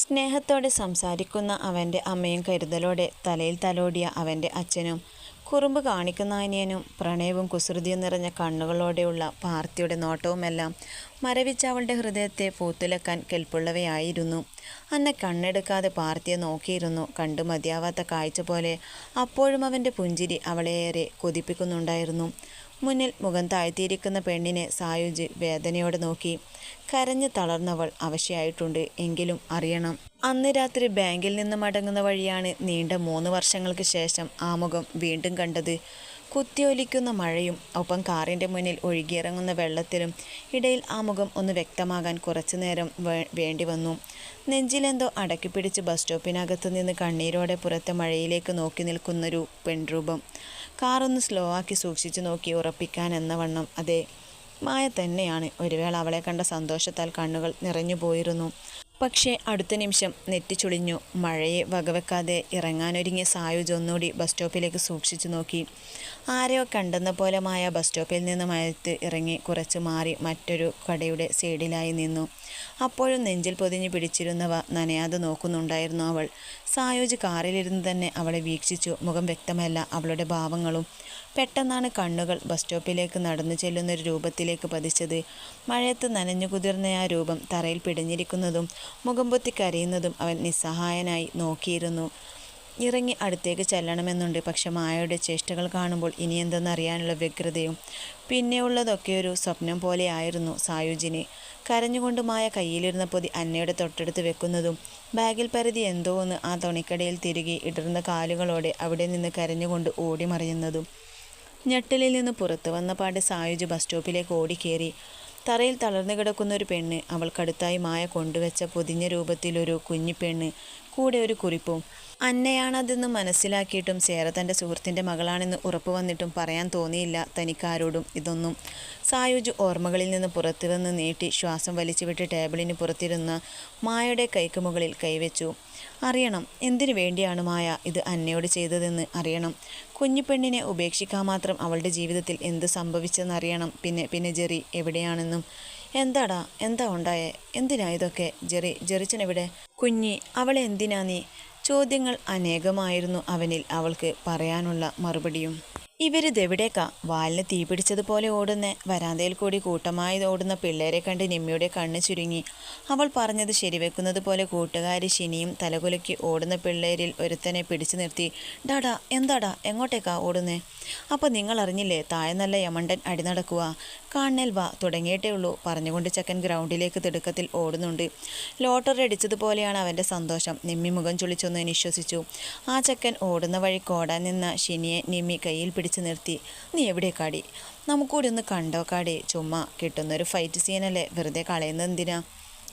സ്നേഹത്തോടെ സംസാരിക്കുന്ന അവന്റെ അമ്മയും കരുതലോടെ തലയിൽ തലോടിയ അവന്റെ അച്ഛനും കുറുമ്പ് കാണിക്കുന്ന അനിയനും പ്രണയവും കുസൃതിയും നിറഞ്ഞ കണ്ണുകളോടെയുള്ള പാർത്തിയുടെ നോട്ടവുമെല്ലാം മരവിച്ച അവളുടെ ഹൃദയത്തെ പൂത്തുലക്കാൻ കെൽപ്പുള്ളവയായിരുന്നു. അന്ന കണ്ണെടുക്കാതെ പാർത്തിയെ നോക്കിയിരുന്നു കണ്ടു മതിയാവാത്ത കാഴ്ച പോലെ. അപ്പോഴും അവന്റെ പുഞ്ചിരി അവളെയേറെ കൊതിപ്പിക്കുന്നുണ്ടായിരുന്നു. മുന്നിൽ മുഖം താഴ്ത്തിയിരിക്കുന്ന പെണ്ണിനെ സായുജ് വേദനയോടെ നോക്കി. കരഞ്ഞു തളർന്നവൾ അവശയായിട്ടുണ്ട്. എങ്കിലും അറിയണം. അന്ന് രാത്രി ബാങ്കിൽ നിന്ന് മടങ്ങുന്ന വഴിയാണ് നീണ്ട മൂന്ന് വർഷങ്ങൾക്ക് ശേഷം ആ മുഖം വീണ്ടും കണ്ടത്. കുത്തിയൊലിക്കുന്ന മഴയും ഒപ്പം കാറിന്റെ മുന്നിൽ ഒഴുകിയിറങ്ങുന്ന വെള്ളത്തിലും ഇടയിൽ ആ മുഖം ഒന്ന് വ്യക്തമാകാൻ കുറച്ചു നേരം വേണ്ടി വന്നു നെഞ്ചിലെന്തോ അടക്കി പിടിച്ച് ബസ് സ്റ്റോപ്പിനകത്ത് നിന്ന് കണ്ണീരോടെ പുറത്തെ മഴയിലേക്ക് നോക്കി നിൽക്കുന്നൊരു പെൺരൂപം. കാറൊന്ന് സ്ലോ ആക്കി സൂക്ഷിച്ചു നോക്കി ഉറപ്പിക്കാൻ എന്ന വണ്ണം. അതെ മായ തന്നെയാണ്. ഒരു വേള അവളെ കണ്ട സന്തോഷത്താൽ കണ്ണുകൾ നിറഞ്ഞു പോയിരുന്നു പക്ഷേ അടുത്ത നിമിഷം നെറ്റിച്ചുളിഞ്ഞു. മഴയെ വകവെക്കാതെ ഇറങ്ങാനൊരുങ്ങിയ സായുജ് ഒന്നുകൂടി ബസ് സ്റ്റോപ്പിലേക്ക് സൂക്ഷിച്ചു നോക്കി. ആരെയോ കണ്ടെന്ന പോലെ മായ ബസ് സ്റ്റോപ്പിൽ നിന്ന് മയത്ത് ഇറങ്ങി കുറച്ച് മാറി മറ്റൊരു കടയുടെ സൈഡിലായി നിന്നു. അപ്പോഴും നെഞ്ചിൽ പൊതിഞ്ഞു പിടിച്ചിരുന്നവ നനയാതെ നോക്കുന്നുണ്ടായിരുന്നു അവൾ. സായോജ് കാറിലിരുന്ന് തന്നെ അവളെ വീക്ഷിച്ചു. മുഖം വ്യക്തമല്ല അവളുടെ ഭാവങ്ങളും. പെട്ടെന്നാണ് കണ്ണുകൾ ബസ് സ്റ്റോപ്പിലേക്ക് നടന്നു ചെല്ലുന്നൊരു രൂപത്തിലേക്ക് പതിച്ചത്. മഴയത്ത് നനഞ്ഞു കുതിർന്ന ആ രൂപം തറയിൽ പിടിഞ്ഞിരിക്കുന്നതും മുഖം പൊത്തി കരയുന്നതും അവൻ നിസ്സഹായനായി നോക്കിയിരുന്നു. ഇറങ്ങി അടുത്തേക്ക് ചെല്ലണമെന്നുണ്ട്. പക്ഷെ മായയുടെ ചേഷ്ടകൾ കാണുമ്പോൾ ഇനി എന്തെന്നറിയാനുള്ള വ്യഗ്രതയും പിന്നെയുള്ളതൊക്കെ ഒരു സ്വപ്നം പോലെയായിരുന്നു സായുജിന്. കരഞ്ഞുകൊണ്ട് മായ കയ്യിലിരുന്ന പൊതി അന്നയുടെ തൊട്ടടുത്ത് വെക്കുന്നതും ബാഗിൽ പരിധി എന്തോ ഒന്ന് ആ തുണിക്കടയിൽ തിരികെ ഇടർന്ന കാലുകളോടെ അവിടെ നിന്ന് കരഞ്ഞുകൊണ്ട് ഓടിമറിയുന്നതും ഞെട്ടലിൽ നിന്ന് പുറത്തു വന്ന പാടെ സായുജ് ബസ് സ്റ്റോപ്പിലേക്ക് ഓടിക്കേറി. തറയിൽ തളർന്നു കിടക്കുന്ന ഒരു പെണ്ണ് അവൾക്കടുത്തായി മായ കൊണ്ടുവച്ച പൊതിഞ്ഞ രൂപത്തിലൊരു കുഞ്ഞിപ്പെണ്ണ് കൂടെ ഒരു കുറിപ്പും. അന്നയാണതെന്ന് മനസ്സിലാക്കിയിട്ടും ചേര തന്റെ സുഹൃത്തിന്റെ മകളാണെന്ന് ഉറപ്പ് വന്നിട്ടും പറയാൻ തോന്നിയില്ല തനിക്കാരോടും ഇതൊന്നും. സായുജ് ഓർമ്മകളിൽ നിന്ന് പുറത്തു വന്ന് നീട്ടി ശ്വാസം വലിച്ചുവിട്ട് ടേബിളിന് പുറത്തിരുന്ന് മായയുടെ കൈക്ക് മുകളിൽ കൈവച്ചു. അറിയണം എന്തിനു വേണ്ടിയാണ് മായ ഇത് അന്നയോട് ചെയ്തതെന്ന് അറിയണം. കുഞ്ഞിപ്പെണ്ണിനെ ഉപേക്ഷിക്കാൻ മാത്രം അവളുടെ ജീവിതത്തിൽ എന്ത് സംഭവിച്ചെന്നറിയണം. പിന്നെ പിന്നെ ജെറി എവിടെയാണെന്നും. എന്താടാ എന്താ ഉണ്ടായേ? എന്തിനാ ഇതൊക്കെ? ജെറി ജെറിച്ചനെവിടെ? കുഞ്ഞി അവളെ എന്തിനാ നീ? ചോദ്യങ്ങൾ അനേകമായിരുന്നു അവനിൽ അവൾക്ക് പറയാനുള്ള മറുപടിയും. ഇവരിതെവിടേക്കാ? വാലിന് തീ പിടിച്ചതുപോലെ ഓടുന്ന. വരാന്തയിൽ കൂടി കൂട്ടമായി ഓടുന്ന പിള്ളേരെ കണ്ട് നിമ്മിയുടെ കണ്ണ് ചുരുങ്ങി. അവൾ പറഞ്ഞത് ശരിവെക്കുന്നത് പോലെ കൂട്ടുകാരി ശിനിയും തലകുലക്കി ഓടുന്ന പിള്ളേരിൽ ഒരുത്തനെ പിടിച്ചു നിർത്തി. ഡാടാ എന്താടാ എങ്ങോട്ടേക്കാ ഓടുന്നേ? അപ്പോൾ നിങ്ങൾ അറിഞ്ഞില്ലേ താഴെ നല്ല യമണ്ടൻ അടി നടക്കുക കാണേൽ വാ തുടങ്ങിയിട്ടേ ഉള്ളൂ. പറഞ്ഞുകൊണ്ട് ചക്കൻ ഗ്രൗണ്ടിലേക്ക് തിടുക്കത്തിൽ ഓടുന്നുണ്ട്. ലോട്ടറി അടിച്ചതുപോലെയാണ് അവന്റെ സന്തോഷം. നിമ്മി മുഖം ചുളിച്ചൊന്ന് നിശ്വസിച്ചു. ആ ചക്കൻ ഓടുന്ന വഴി കോടാൻ നിന്ന ഷിനിയെ നിമ്മി കയ്യിൽ പിടിച്ചു നിർത്തി. നീ എവിടെ കാടി? നമുക്കൂടി ഒന്ന് കണ്ടോ കാടി? ചുമ്മാ കിട്ടുന്നൊരു ഫൈറ്റ് സീനല്ലേ വെറുതെ കളയുന്നത് എന്തിനാ?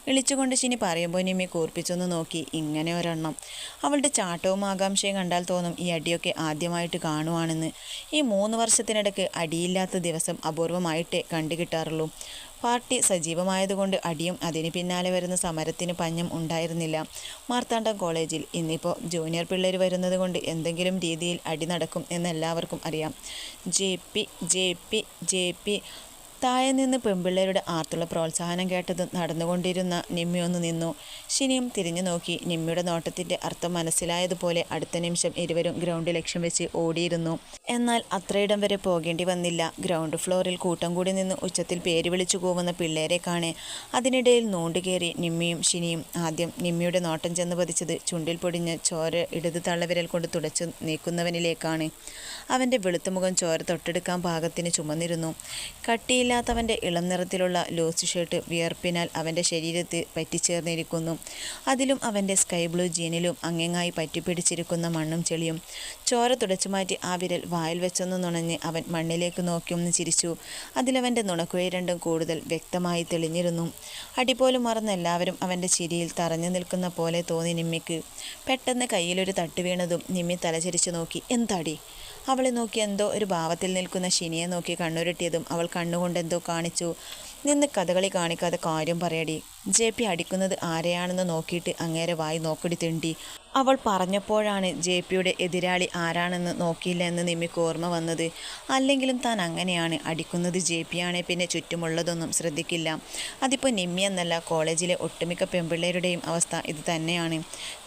വിളിച്ചുകൊണ്ട് ശിനി പറയുമ്പോൾ നിമ്മി കൂർപ്പിച്ചൊന്ന് നോക്കി ഇങ്ങനെ ഒരെണ്ണം. അവളുടെ ചാട്ടവും ആകാംക്ഷയും കണ്ടാൽ തോന്നും ഈ അടിയൊക്കെ ആദ്യമായിട്ട് കാണുവാണെന്ന്. ഈ മൂന്ന് വർഷത്തിനിടയ്ക്ക് അടിയില്ലാത്ത ദിവസം അപൂർവമായിട്ടേ കണ്ടുകിട്ടാറുള്ളൂ പാർട്ടി സജീവമായതുകൊണ്ട് അടിയും അതിന് പിന്നാലെ വരുന്ന സമരത്തിന് പഞ്ഞം ഉണ്ടായിരുന്നില്ല. മാർത്താണ്ഡം കോളേജിൽ ഇന്നിപ്പോൾ ജൂനിയർ പിള്ളേർ വരുന്നത് കൊണ്ട് എന്തെങ്കിലും രീതിയിൽ അടി നടക്കും എന്നെല്ലാവർക്കും അറിയാം. J P J P J P താഴെ നിന്ന് പെൺപിള്ളേരുടെ ആർത്തുള്ള പ്രോത്സാഹനം കേട്ടത് നടന്നുകൊണ്ടിരുന്ന നിമ്മി ഒന്ന് നിന്നു. ശിനിയും തിരിഞ്ഞു നോക്കി. നിമ്മിയുടെ നോട്ടത്തിന്റെ അർത്ഥം മനസ്സിലായതുപോലെ അടുത്ത നിമിഷം ഇരുവരും ഗ്രൗണ്ട് ലക്ഷ്യം വെച്ച് ഓടിയിരുന്നു. എന്നാൽ അത്രയിടം വരെ പോകേണ്ടി വന്നില്ല. ഗ്രൗണ്ട് ഫ്ലോറിൽ കൂട്ടം കൂടി നിന്ന് ഉച്ചത്തിൽ പേര് വിളിച്ചു കൂവുന്ന പിള്ളേരെ കാണെ. അതിനിടയിൽ നോണ്ടുകയറി നിമ്മിയും ശിനിയും. ആദ്യം നിമ്മിയുടെ നോട്ടം ചെന്ന് പതിച്ചത് ചുണ്ടിൽ പൊടിഞ്ഞ് ചോര ഇടത് തള്ളവിരൽ കൊണ്ട് തുടച്ചു നീക്കുന്നവനിലേക്കാണ്. അവന്റെ വെളുത്തുമുഖം ചോര തൊട്ടെടുക്കാൻ പാകത്തിന് ചുമന്നിരുന്നു. കട്ടിയില്ല ഇല്ലാത്തവന്റെ ഇളം നിറത്തിലുള്ള ലൂസ് ഷർട്ട് വിയർപ്പിനാൽ അവന്റെ ശരീരത്തിൽ പറ്റിച്ചേർന്നിരിക്കുന്നു. അതിലും അവന്റെ സ്കൈ ബ്ലൂ ജീനിലും അങ്ങങ്ങായി പറ്റിപ്പിടിച്ചിരിക്കുന്ന മണ്ണും ചെളിയും. ചോര തുടച്ചു മാറ്റി ആ വിരൽ വായിൽ വെച്ചൊന്ന് നുണഞ്ഞ് അവൻ മണ്ണിലേക്ക് നോക്കിയൊന്ന് ചിരിച്ചു. അതിലവന്റെ നുണക്കുഴി രണ്ടും കൂടുതൽ വ്യക്തമായി തെളിഞ്ഞിരുന്നു. അടിപോലും മറന്ന് എല്ലാവരും അവന്റെ ചിരിയിൽ തറഞ്ഞു നിൽക്കുന്ന പോലെ തോന്നി നിമ്മിക്ക്. പെട്ടെന്ന് കയ്യിലൊരു തട്ട് വീണതും നിമ്മി തലചരിച്ചു നോക്കി എന്താടി? അവളെ നോക്കി എന്തോ ഒരു ഭാവത്തിൽ നിൽക്കുന്ന ശിനിയെ നോക്കി കണ്ണുരുട്ടിയതും അവൾ കണ്ണുകൊണ്ട് എന്തോ കാണിച്ചു. നിന്ന് കഥകളി കാണിക്കാതെ കാര്യം പറയടി. ജെ പി അടിക്കുന്നത് ആരെയാണെന്ന് നോക്കിയിട്ട് അങ്ങേരെ വായി നോക്കടി തിണ്ടി. അവൾ പറഞ്ഞപ്പോഴാണ് ജെ പിയുടെ എതിരാളി ആരാണെന്ന് നോക്കിയില്ല എന്ന് നിമ്മിക്ക് ഓർമ്മ വന്നത്. അല്ലെങ്കിലും താൻ അങ്ങനെയാണ് അടിക്കുന്നത് ജെ പിയാണെ പിന്നെ ചുറ്റുമുള്ളതൊന്നും ശ്രദ്ധിക്കില്ല. അതിപ്പോൾ നിമ്മി എന്നല്ല കോളേജിലെ ഒട്ടുമിക്ക പെൺപിള്ളേരുടെയും അവസ്ഥ ഇത് തന്നെയാണ്.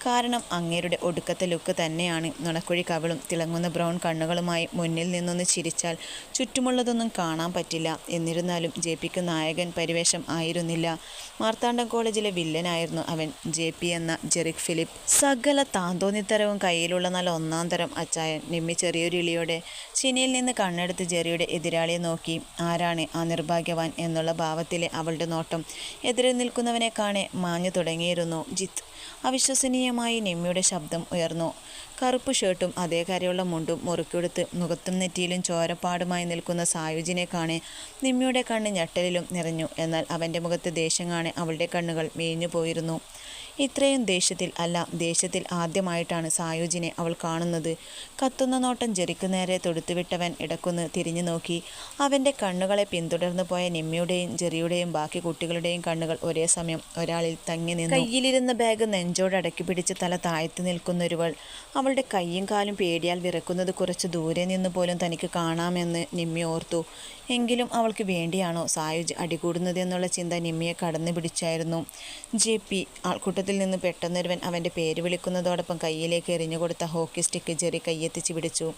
കാരണം അങ്ങേരുടെ ഒടുക്കത്തെ ലുക്ക് തന്നെയാണ്. നുണക്കുഴി കവിളും തിളങ്ങുന്ന ബ്രൗൺ കണ്ണുകളുമായി മുന്നിൽ നിന്നൊന്ന് ചിരിച്ചാൽ ചുറ്റുമുള്ളതൊന്നും കാണാൻ പറ്റില്ല. എന്നിരുന്നാലും ജെ പിക്ക് നായകൻ പരിവേഷം ആയിരുന്നില്ല. മാർത്താണ്ഡം കോളേജിലെ വില്ലനായിരുന്നു അവൻ. ജെ പി എന്ന ജെറിക് ഫിലിപ്പ് സകല താന്തോന്നിത്തരവും കയ്യിലുള്ള നല്ല ഒന്നാം തരം അച്ചായൻ. നിമ്മി ചെറിയൊരു ഇളിയോടെ ചിനിയിൽ നിന്ന് കണ്ണെടുത്ത് ജെറിയുടെ എതിരാളിയെ നോക്കി. ആരാണ് ആ നിർഭാഗ്യവാൻ? എന്നുള്ള ഭാവത്തിലെ അവളുടെ നോട്ടം എതിരെ നിൽക്കുന്നവനെ കാണെ മാഞ്ഞു തുടങ്ങിയിരുന്നു ജിത്ത്. അവിശ്വസനീയമായി നിമ്മിയുടെ ശബ്ദം ഉയർന്നു. കറുപ്പ് ഷർട്ടും അതേ കരയുള്ള മുണ്ടും മുറുക്കിയെടുത്ത് മുഖത്തും നെറ്റിയിലും ചോരപ്പാടുമായി നിൽക്കുന്ന സായുജിനെ കാണെ നിമ്മിയുടെ കണ്ണ് ഞെട്ടലിലും നിറഞ്ഞു. എന്നാൽ അവന്റെ മുഖത്ത് ദേഷ്യം കാണെ അവളുടെ കണ്ണുകൾ മേഞ്ഞു പോയിരുന്നു ഇത്രയും ദേഷ്യത്തിൽ അല്ല ദേഷ്യത്തിൽ ആദ്യമായിട്ടാണ് സായുജിനെ അവൾ കാണുന്നത്. കത്തുന്ന നോട്ടം ജെറിക്ക് നേരെ തൊടുത്തുവിട്ടവൻ ഇടക്കുന്ന് തിരിഞ്ഞു നോക്കി. അവന്റെ കണ്ണുകളെ പിന്തുടർന്നു പോയ നിമ്മിയുടെയും ജെറിയുടെയും ബാക്കി കുട്ടികളുടെയും കണ്ണുകൾ ഒരേ സമയം ഒരാളിൽ തങ്ങി നിന്നു. കയ്യിലിരുന്ന ബാഗ് നെഞ്ചോട് അടക്കി പിടിച്ച് തല താഴ്ത്തി നിൽക്കുന്നൊരുവൾ അവളുടെ കൈയും കാലും പേടിയാൽ വിറക്കുന്നത് കുറച്ച് ദൂരെ നിന്ന് പോലും തനിക്ക് കാണാമെന്ന് നിമ്മി ഓർത്തു. എങ്കിലും അവൾക്ക് വേണ്ടിയാണോ സായുജ് അടികൂടുന്നത് എന്നുള്ള ചിന്ത നിമ്മിയെ കടന്നു പിടിച്ചായിരുന്നു. ജെ പി ആൾക്കൂട്ടത്തിൽ നിന്ന് പെട്ടെന്നൊരുവൻ അവന്റെ പേര് വിളിക്കുന്നതോടൊപ്പം കയ്യിലേക്ക് എറിഞ്ഞുകൊടുത്ത ഹോക്കി സ്റ്റിക്ക് ജെറി കയ്യെത്തിച്ച് പിടിച്ചു.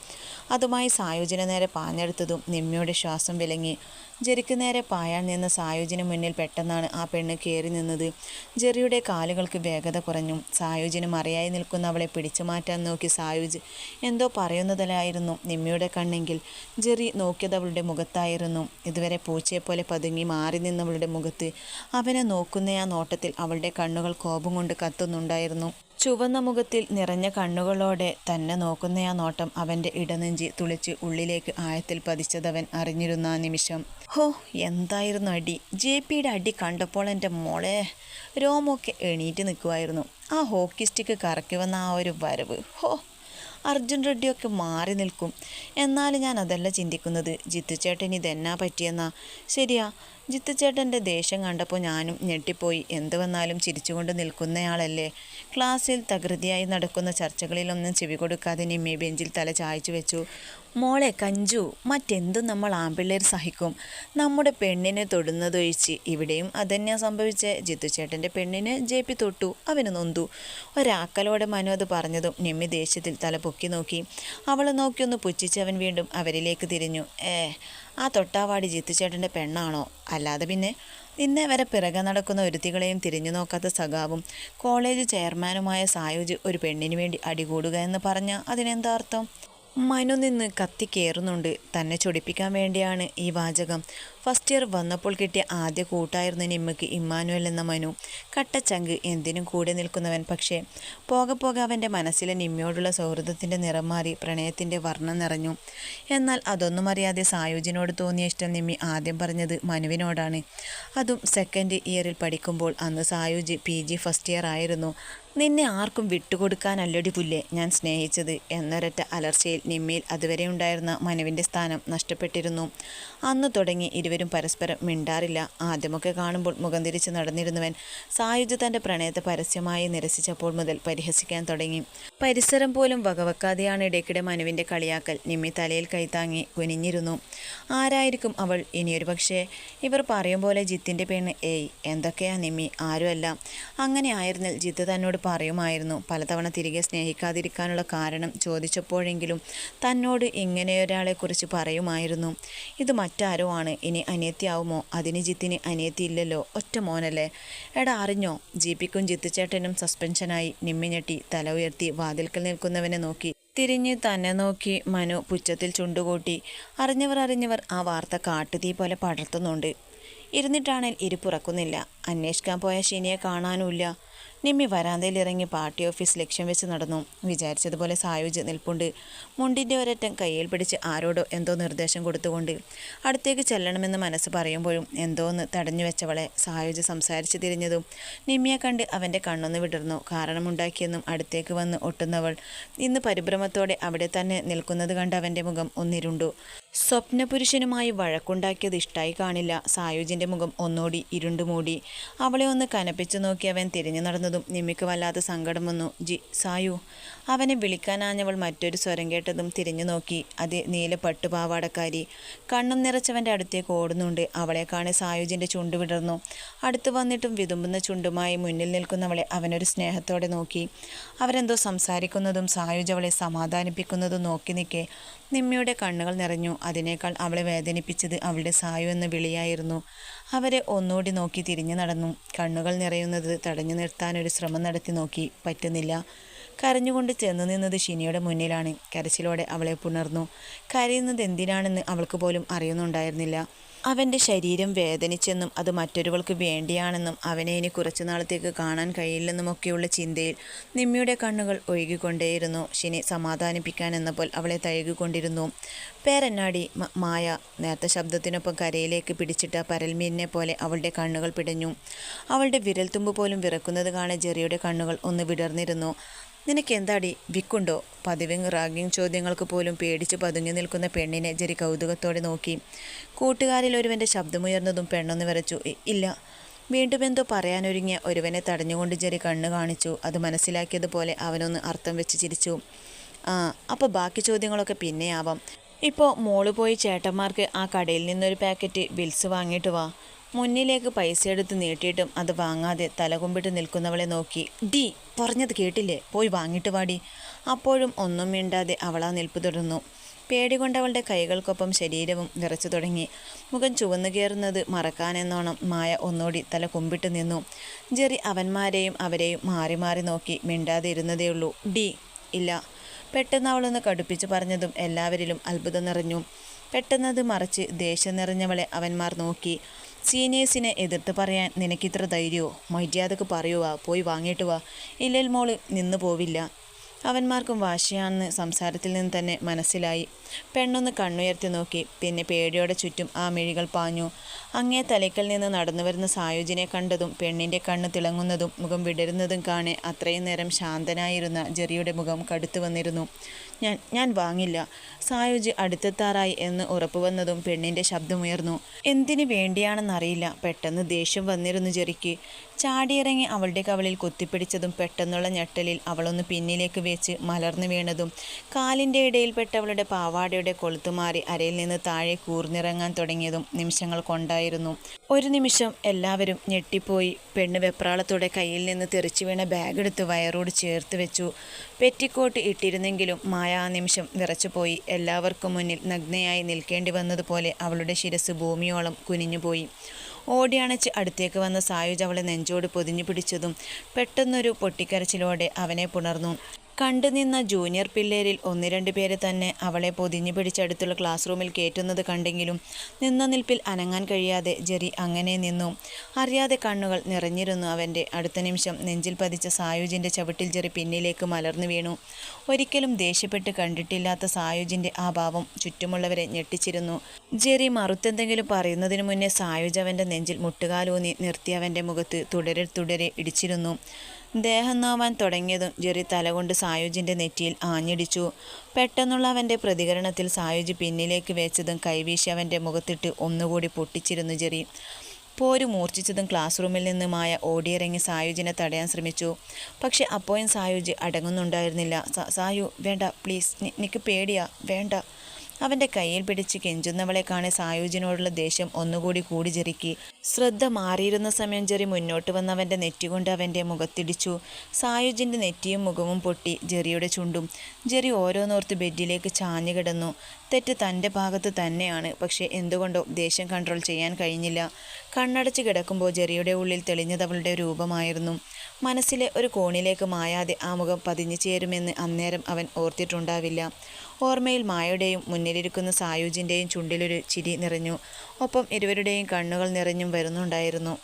അതുമായി സായുജിനെ നേരെ പാഞ്ഞെടുത്തതും നിമ്മിയുടെ ശ്വാസം വിലങ്ങി. ജെറിക്ക് നേരെ പായാൻ നിന്ന സായുജിന് മുന്നിൽ പെട്ടെന്നാണ് ആ പെണ്ണ് കയറി നിന്നത്. ജെറിയുടെ കാലുകൾക്ക് വേഗത കുറഞ്ഞു. സായുജിന് മറയായി നിൽക്കുന്ന അവളെ പിടിച്ചു മാറ്റാൻ നോക്കി സായുജ് എന്തോ പറയുന്നതിലായിരുന്നു നിമ്മിയുടെ കണ്ണെങ്കിൽ. ജെറി നോക്കിയത് അവളുടെ മുഖത്തായിരുന്നു. ഇതുവരെ പൂച്ചയെപ്പോലെ പതുങ്ങി മാറി നിന്നവളുടെ മുഖത്ത് അവനെ നോക്കുന്ന ആ നോട്ടത്തിൽ അവളുടെ കണ്ണുകൾ കോപം കൊണ്ട് കത്തുന്നുണ്ടായിരുന്നു. ചുവന്ന മുഖത്തിൽ നിറഞ്ഞ കണ്ണുകളോടെ തന്നെ നോക്കുന്ന ആ നോട്ടം അവന്റെ ഇടനെഞ്ചി തുളിച്ച് ഉള്ളിലേക്ക് ആയത്തിൽ പതിച്ചതവൻ അറിഞ്ഞിരുന്ന ആ നിമിഷം. ഹോ എന്തായിരുന്നു അടി? ജെ പിയുടെ അടി കണ്ടപ്പോൾ എന്റെ മോളെ രോമൊക്കെ എണീറ്റ് നിൽക്കുമായിരുന്നു ആ ഹോക്കി സ്റ്റിക്ക് കറക്കി വന്ന ആ ഒരു വരവ്. ഹോ അർജുൻ റെഡ്ഡിയൊക്കെ മാറി നിൽക്കും. എന്നാലും ഞാൻ അതല്ല ചിന്തിക്കുന്നത്. ജിത്തു ചേട്ടൻ ഇതെന്നാ പറ്റിയെന്നാ? ശരിയാ ജിത്തു ചേട്ടന്റെ ദേഷ്യം കണ്ടപ്പോൾ ഞാനും ഞെട്ടിപ്പോയി. എന്ത് വന്നാലും ചിരിച്ചുകൊണ്ട് നിൽക്കുന്നയാളല്ലേ? ക്ലാസ്സിൽ തകൃതിയായി നടക്കുന്ന ചർച്ചകളിലൊന്നും ചെവി കൊടുക്കാതെ നിമ്മി ബെഞ്ചിൽ തല ചായച്ചു വെച്ചു. മോളെ കഞ്ചു മറ്റെന്തും നമ്മൾ ആമ്പിള്ളേർ സഹിക്കും. നമ്മുടെ പെണ്ണിനെ തൊടുന്നതൊഴിച്ച് ഇവിടെയും അതന്നെ സംഭവിച്ച. ജിത്തുചേട്ടന്റെ പെണ്ണിനെ ജെ പി തൊട്ടു അവന് നൊന്തു. ഒരാക്കലോടെ മനു അത് പറഞ്ഞതും നിമ്മി ദേഷ്യത്തിൽ തല പൊക്കി നോക്കി. അവളെ നോക്കിയൊന്ന് പുച്ഛിച്ചവൻ വീണ്ടും അവരിലേക്ക് തിരിഞ്ഞു. ഏ ആ തൊട്ടാവാടി ജിത്തുചേട്ടന്റെ പെണ്ണാണോ? അല്ലാതെ പിന്നെ ഇന്നേ വരെ പിറകെ നടക്കുന്ന ഒരുത്തികളെയും തിരിഞ്ഞു നോക്കാത്ത സഖാവും കോളേജ് ചെയർമാനുമായ സായുജ് ഒരു പെണ്ണിന് വേണ്ടി അടികൂടുക എന്ന് പറഞ്ഞാൽ അതിനെന്താ അർത്ഥം? മനു നിന്ന് കത്തി കയറുന്നുണ്ട് തന്നെ ചൊടിപ്പിക്കാൻ വേണ്ടിയാണ് ഈ വാചകം. ഫസ്റ്റ് ഇയർ വന്നപ്പോൾ കിട്ടിയ ആദ്യ കൂട്ടായിരുന്നു നിമ്മക്ക് ഇമ്മാനുവൽ എന്ന മനു. കട്ടച്ചങ്ക് എന്തിനും കൂടെ നിൽക്കുന്നവൻ പക്ഷേ പോകെ പോകെ അവന്റെ മനസ്സിലെ നിമ്മയോടുള്ള സൗഹൃദത്തിന്റെ നിറം മാറി പ്രണയത്തിന്റെ വർണം നിറഞ്ഞു. എന്നാൽ അതൊന്നും അറിയാതെ സായുജിനോട് തോന്നിയ ഇഷ്ടം നിമ്മി ആദ്യം പറഞ്ഞത് മനുവിനോടാണ്. അതും സെക്കൻഡ് ഇയറിൽ പഠിക്കുമ്പോൾ അന്ന് Sayuj P G first year ആയിരുന്നു. നിന്നെ ആർക്കും വിട്ടുകൊടുക്കാനല്ലടി പുല്ലേ ഞാൻ സ്നേഹിച്ചത് എന്നൊരൊറ്റ അലർച്ചയിൽ നിമ്മിയിൽ അതുവരെ ഉണ്ടായിരുന്ന മനുവിന്റെ സ്ഥാനം നഷ്ടപ്പെട്ടിരുന്നു. അന്ന് തുടങ്ങി ഇരുവരും പരസ്പരം മിണ്ടാറില്ല. ആദ്യമൊക്കെ കാണുമ്പോൾ മുഖം തിരിച്ച് നടന്നിരുന്നവൻ സായുജ് തന്റെ പ്രണയത്തെ പരസ്യമായി നിരസിച്ചപ്പോൾ മുതൽ പരിഹസിക്കാൻ തുടങ്ങി. പരിസരം പോലും വകവെക്കാതെയാണ് ഇടയ്ക്കിടെ മനുവിന്റെ കളിയാക്കൽ നിമ്മി തലയിൽ കൈത്താങ്ങി കുനിഞ്ഞിരുന്നു. ആരായിരിക്കും അവൾ? ഇനിയൊരു പക്ഷേ ഇവർ പറയും പോലെ ജിത്തിന്റെ പെണ്ണ് ഏയ് എന്തൊക്കെയാ നിമ്മി? ആരുമല്ല. അങ്ങനെ ആയിരുന്നാൽ ജിത്ത് തന്നോട് പറയുമായിരുന്നു. പലതവണ തിരികെ സ്നേഹിക്കാതിരിക്കാനുള്ള കാരണം ചോദിച്ചപ്പോഴെങ്കിലും തന്നോട് ഇങ്ങനെയൊരാളെക്കുറിച്ച് പറയുമായിരുന്നു. ഇത് മറ്റാരോ ആണ്. ഇനി അനിയത്തിയാവുമോ? അതിന് ജിത്തിന് അനിയത്തിയില്ലല്ലോ. ഒറ്റ മോനല്ലേ? എടാ അറിഞ്ഞോ? ജീപ്പിക്കും ജിത്തുചേട്ടനും സസ്പെൻഷനായി നിമ്മിഞ്ഞെട്ടി തല ഉയർത്തി വാതിൽക്കൽ നിൽക്കുന്നവനെ നോക്കി. തിരിഞ്ഞ് തന്നെ നോക്കി മനു പുച്ഛത്തിൽ ചുണ്ടുകൂട്ടി. അറിഞ്ഞവർ അറിഞ്ഞവർ ആ വാർത്ത കാട്ടുതീ പോലെ പടർത്തുന്നുണ്ട്. ഇരുന്നിട്ടാണേൽ ഇരിപ്പുറക്കുന്നില്ല. അന്വേഷിക്കാൻ പോയ ശനിയെ കാണാനുമില്ല. നിമ്മി വരാന്തയിൽ ഇറങ്ങി പാർട്ടി ഓഫീസ് ലക്ഷ്യം വെച്ച് നടന്നു. വിചാരിച്ചതുപോലെ സായുജ് നിൽപ്പുണ്ട്. മുണ്ടിന്റെ ഒരറ്റം കയ്യിൽ പിടിച്ച് ആരോടോ എന്തോ നിർദ്ദേശം കൊടുത്തുകൊണ്ട് അടുത്തേക്ക് ചെല്ലണമെന്ന് മനസ്സ് പറയുമ്പോഴും എന്തോന്ന് തടഞ്ഞു വെച്ചവളെ സായുജ് സംസാരിച്ച് തിരിഞ്ഞതും നിമ്മിയെ കണ്ട് അവന്റെ കണ്ണൊന്ന് വിടർന്നു. കാരണമുണ്ടാക്കിയെന്നും അടുത്തേക്ക് വന്ന് ഒട്ടുന്നവൾ ഇന്ന് പരിഭ്രമത്തോടെ അവിടെ തന്നെ നിൽക്കുന്നത് കണ്ട് അവന്റെ മുഖം ഒന്നിരുണ്ടു സ്വപ്നപുരുഷനുമായി വഴക്കുണ്ടാക്കിയത് ഇഷ്ടായി കാണില്ല. സായുജിന്റെ മുഖം ഒന്നോടി ഇരുണ്ടുമൂടി അവളെ ഒന്ന് കനപ്പിച്ചു നോക്കി അവൻ തിരിഞ്ഞു നടന്നതും നിമ്മിക്ക് വല്ലാത്ത സങ്കടം വന്നു. ജി സായു അവനെ വിളിക്കാനാഞ്ഞവൾ മറ്റൊരു സ്വരം കേട്ടതും തിരിഞ്ഞു നോക്കി. അത് നീല പട്ടുപാവാടക്കാരി. കണ്ണും നിറച്ചവന്റെ അടുത്തേക്ക് ഓടുന്നുണ്ട്. അവളെ കാണി സായുജിന്റെ ചുണ്ട് വിടർന്നു. അടുത്തു വന്നിട്ടും വിതുമ്പുന്ന ചുണ്ടുമായി മുന്നിൽ നിൽക്കുന്നവളെ അവനൊരു സ്നേഹത്തോടെ നോക്കി. അവരെന്തോ സംസാരിക്കുന്നതും സായുജ് അവളെ സമാധാനിപ്പിക്കുന്നതും നോക്കി നിൽക്കെ. നിമ്മിയുടെ കണ്ണുകൾ നിറഞ്ഞു. അതിനേക്കാൾ അവളെ വേദനിപ്പിച്ചത് അവളുടെ സായു എന്ന വിളിയായിരുന്നു. അവരെ ഒന്നുകൂടി നോക്കി തിരിഞ്ഞു നടന്നു. കണ്ണുകൾ നിറയുന്നത് തടഞ്ഞു നിർത്താൻ ഒരു ശ്രമം നടത്തി നോക്കി. പറ്റുന്നില്ല. കരഞ്ഞുകൊണ്ട് ചെന്നു നിന്നത് ഷിനിയുടെ മുന്നിലാണ്. കരച്ചിലോടെ അവളെ പുണർന്നു. കരയുന്നത് എന്തിനാണെന്ന് അവൾക്ക് പോലും അറിയുന്നുണ്ടായിരുന്നില്ല. അവന്റെ ശരീരം വേദനിച്ചെന്നും അത് മറ്റൊരുവൾക്ക് വേണ്ടിയാണെന്നും അവനെ ഇനി കുറച്ചു നാളത്തേക്ക് കാണാൻ കഴിയില്ലെന്നുമൊക്കെയുള്ള ചിന്തയിൽ നിമ്മിയുടെ കണ്ണുകൾ ഒഴുകിക്കൊണ്ടേയിരുന്നു. ഷിനി സമാധാനിപ്പിക്കാൻ എന്നപ്പോൾ അവളെ തഴുകിക്കൊണ്ടിരുന്നു. പേരന്നാടി മായ നേരത്തെ ശബ്ദത്തിനൊപ്പം കരയിലേക്ക് പിടിച്ചിട്ട പരൽമീനിനെ പോലെ അവളുടെ കണ്ണുകൾ പിടഞ്ഞു. അവളുടെ വിരൽത്തുമ്പ് പോലും വിറക്കുന്നത് കാണെ ജെറിയുടെ കണ്ണുകൾ ഒന്ന് വിടർന്നിരുന്നു. നിനക്ക് എന്താടി വിക്കുണ്ടോ? പതിവിങ് റാഗിങ് ചോദ്യങ്ങൾക്ക് പോലും പേടിച്ച് പതുങ്ങി നിൽക്കുന്ന പെണ്ണിനെ ജെറി കൗതുകത്തോടെ നോക്കി. കൂട്ടുകാരിൽ ഒരുവന്റെ ശബ്ദമുയർന്നതും പെണ്ണൊന്ന് വരച്ചു ഇല്ല. വീണ്ടും എന്തോ പറയാനൊരുങ്ങിയ ഒരുവനെ തടഞ്ഞുകൊണ്ട് ജെറി കണ്ണ് കാണിച്ചു. അത് മനസ്സിലാക്കിയതുപോലെ അവനൊന്ന് അർത്ഥം വെച്ച് ചിരിച്ചു. ആ അപ്പോൾ ബാക്കി ചോദ്യങ്ങളൊക്കെ പിന്നെയാവാം. ഇപ്പോൾ മോൾ പോയി ചേട്ടന്മാർക്ക് ആ കടയിൽ നിന്നൊരു പാക്കറ്റ് ബിൽസ് വാങ്ങിയിട്ട് വാ. മുന്നിലേക്ക് പൈസ എടുത്ത് നീട്ടിയിട്ടും അത് വാങ്ങാതെ തലകുമ്പിട്ട് നിൽക്കുന്നവളെ നോക്കി. ഡി പറഞ്ഞത് കേട്ടില്ലേ? പോയി വാങ്ങിട്ട് വാടി. അപ്പോഴും ഒന്നും മിണ്ടാതെ അവളാ നിൽപ്പ് തുടർന്നു. പേടി പേടികൊണ്ടവളുടെ കൈകൾക്കൊപ്പം ശരീരവും വിറച്ചു തുടങ്ങി. മുഖം ചുവന്നു കയറുന്നത് മറക്കാനെന്നോണം മായ ഒന്നോടി തല കുമ്പിട്ട് നിന്നു. ജെറി അവന്മാരെയും അവരെയും മാറി മാറി നോക്കി മിണ്ടാതെ ഇരുന്നതേയുള്ളൂ ഡി ഇല്ല. പെട്ടെന്ന് അവളൊന്ന് കടുപ്പിച്ച് പറഞ്ഞതും എല്ലാവരിലും അത്ഭുതം നിറഞ്ഞു. പെട്ടെന്നത് മറച്ച് ദേഷ്യം നിറഞ്ഞവളെ അവന്മാർ നോക്കി. സീനിയേഴ്സിനെ എതിർത്ത് പറയാൻ നിനക്കിത്ര ധൈര്യമോ? മര്യാദയ്ക്ക് പറയുവാ പോയി വാങ്ങിയിട്ട് വാ. ഇല്ലേൽ മോൾ നിന്ന് പോവില്ല. അവന്മാർക്കും വാശിയാണെന്ന് സംസാരത്തിൽ നിന്ന് തന്നെ മനസ്സിലായി. പെണ്ണൊന്ന് കണ്ണുയർത്തി നോക്കി പിന്നെ പേടിയോടെ ചുറ്റും ആ മിഴികൾ പാഞ്ഞു. അങ്ങേ തലയ്ക്കൽ നിന്ന് നടന്നു വരുന്ന സായുജിനെ കണ്ടതും പെണ്ണിന്റെ കണ്ണ് തിളങ്ങുന്നതും മുഖം വിടരുന്നതും കാണെ അത്രയും നേരം ശാന്തനായിരുന്ന ജെറിയുടെ മുഖം കടുത്തു വന്നിരുന്നു. ഞാൻ ഞാൻ വാങ്ങില്ല. സായുജ് അടുത്തെത്താറായി എന്ന് ഉറപ്പുവന്നതും പെണ്ണിന്റെ ശബ്ദമുയർന്നു. എന്തിനു വേണ്ടിയാണെന്നറിയില്ല. പെട്ടെന്ന് ദേഷ്യം വന്നിരുന്നു ജെറിക്ക്. ചാടിയിറങ്ങി അവളുടെ കവളിൽ കുത്തിപ്പിടിച്ചതും പെട്ടെന്നുള്ള ഞെട്ടലിൽ അവളൊന്ന് പിന്നിലേക്ക് വെച്ച് മലർന്നു വീണതും കാലിന്റെ ഇടയിൽപ്പെട്ടവളുടെ പാവാടയുടെ കൊളുത്തുമാറി അരയിൽ നിന്ന് താഴെ കൂർന്നിറങ്ങാൻ തുടങ്ങിയതും നിമിഷങ്ങൾ കൊണ്ടായിരുന്നു. ഒരു നിമിഷം എല്ലാവരും ഞെട്ടിപ്പോയി. പെണ്ണ് വെപ്രാളത്തോടെ കയ്യിൽ നിന്ന് തെറിച്ചു വീണ ബാഗ് എടുത്ത് വയറോട് ചേർത്ത് വെച്ചു. പെറ്റിക്കോട്ട് ഇട്ടിരുന്നെങ്കിലും മായ ആ നിമിഷം വിറച്ചുപോയി. എല്ലാവർക്കും മുന്നിൽ നഗ്നയായി നിൽക്കേണ്ടി വന്നതുപോലെ അവളുടെ ശിരസ് ഭൂമിയോളം കുനിഞ്ഞുപോയി. ഓടിയണച്ച് അടുത്തേക്ക് വന്ന സായുജ് അവളെ നെഞ്ചോട് പൊതിഞ്ഞു പിടിച്ചതും പെട്ടെന്നൊരു പൊട്ടിക്കരച്ചിലോടെ അവനെ പുണർന്നു. കണ്ടുനിന്ന ജൂനിയർ പിള്ളേരിൽ ഒന്ന് രണ്ട് പേരെ തന്നെ അവളെ പൊതിഞ്ഞു പിടിച്ചടുത്തുള്ള ക്ലാസ് റൂമിൽ കയറ്റുന്നത് കണ്ടെങ്കിലും നിന്ന നിൽപ്പിൽ അനങ്ങാൻ കഴിയാതെ ജെറി അങ്ങനെ നിന്നു. അറിയാതെ കണ്ണുകൾ നിറഞ്ഞിരുന്നു അവന്റെ. അടുത്ത നിമിഷം നെഞ്ചിൽ പതിച്ച സായുജിന്റെ ചവിട്ടിൽ ജെറി പിന്നിലേക്ക് മലർന്നു വീണു. ഒരിക്കലും ദേഷ്യപ്പെട്ട് കണ്ടിട്ടില്ലാത്ത സായുജിന്റെ ആ ഭാവം ചുറ്റുമുള്ളവരെ ഞെട്ടിച്ചിരുന്നു. ജെറി മറുത്തെന്തെങ്കിലും പറയുന്നതിനു മുന്നേ സായുജ് അവന്റെ നെഞ്ചിൽ മുട്ടുകാലൂന്നി നിർത്തി അവന്റെ മുഖത്ത് തുടരെ തുടരെ ഇടിച്ചിരുന്നു. ദേഹം നോവാൻ തുടങ്ങിയതും ജെറി തലകൊണ്ട് സായുജിന്റെ നെറ്റിയിൽ ആഞ്ഞിടിച്ചു. പെട്ടെന്നുള്ള അവന്റെ പ്രതികരണത്തിൽ സായുജ് പിന്നിലേക്ക് വെച്ചതും കൈവീശി അവന്റെ മുഖത്തിട്ട് ഒന്നുകൂടി പൊട്ടിച്ചിരുന്നു ജെറി. പോര് മൂർച്ഛിച്ചതും ക്ലാസ് റൂമിൽ നിന്നുമായ ഓടിയിറങ്ങി സായുജിനെ തടയാൻ ശ്രമിച്ചു. പക്ഷെ അപ്പോഴും സായുജ് അടങ്ങുന്നുണ്ടായിരുന്നില്ല. സായു വേണ്ട പ്ലീസ് നിനക്ക് പേടിയാ വേണ്ട. അവന്റെ കയ്യിൽ പിടിച്ച് കെഞ്ചുന്നവളെ കാണി സായുജിനോടുള്ള ദേഷ്യം ഒന്നുകൂടി കൂടി ശ്രദ്ധ മാറിയിരുന്ന സമയം ജെറി മുന്നോട്ട് വന്നവന്റെ നെറ്റികൊണ്ട് അവന്റെ മുഖത്തിടിച്ചു. സായുജിന്റെ നെറ്റിയും മുഖവും പൊട്ടി ജെറിയുടെ ചുണ്ടും. ജെറി ഓരോന്നോർത്ത് ബെഡിലേക്ക് ചാഞ്ഞു കിടന്നു. തെറ്റ് തന്റെ ഭാഗത്ത് തന്നെയാണ്. പക്ഷേ എന്തുകൊണ്ടോ ദേഷ്യം കൺട്രോൾ ചെയ്യാൻ കഴിഞ്ഞില്ല. കണ്ണടച്ച് കിടക്കുമ്പോൾ ജെറിയുടെ ഉള്ളിൽ തെളിഞ്ഞത് അവളുടെ രൂപമായിരുന്നു. മനസ്സിലെ ഒരു കോണിലേക്ക് മായാതെ ആ മുഖം പതിഞ്ഞു ചേരുമെന്ന് അന്നേരം അവൻ ഓർത്തിട്ടുണ്ടാവില്ല. ഓർമ്മയിൽ മായയുടെയും മുന്നിലിരിക്കുന്ന സായുജിന്റെയും ചുണ്ടിലൊരു ചിരി നിറഞ്ഞു. ഒപ്പം ഇരുവരുടെയും കണ്ണുകൾ നിറഞ്ഞും വരുന്നുണ്ടായിരുന്നു.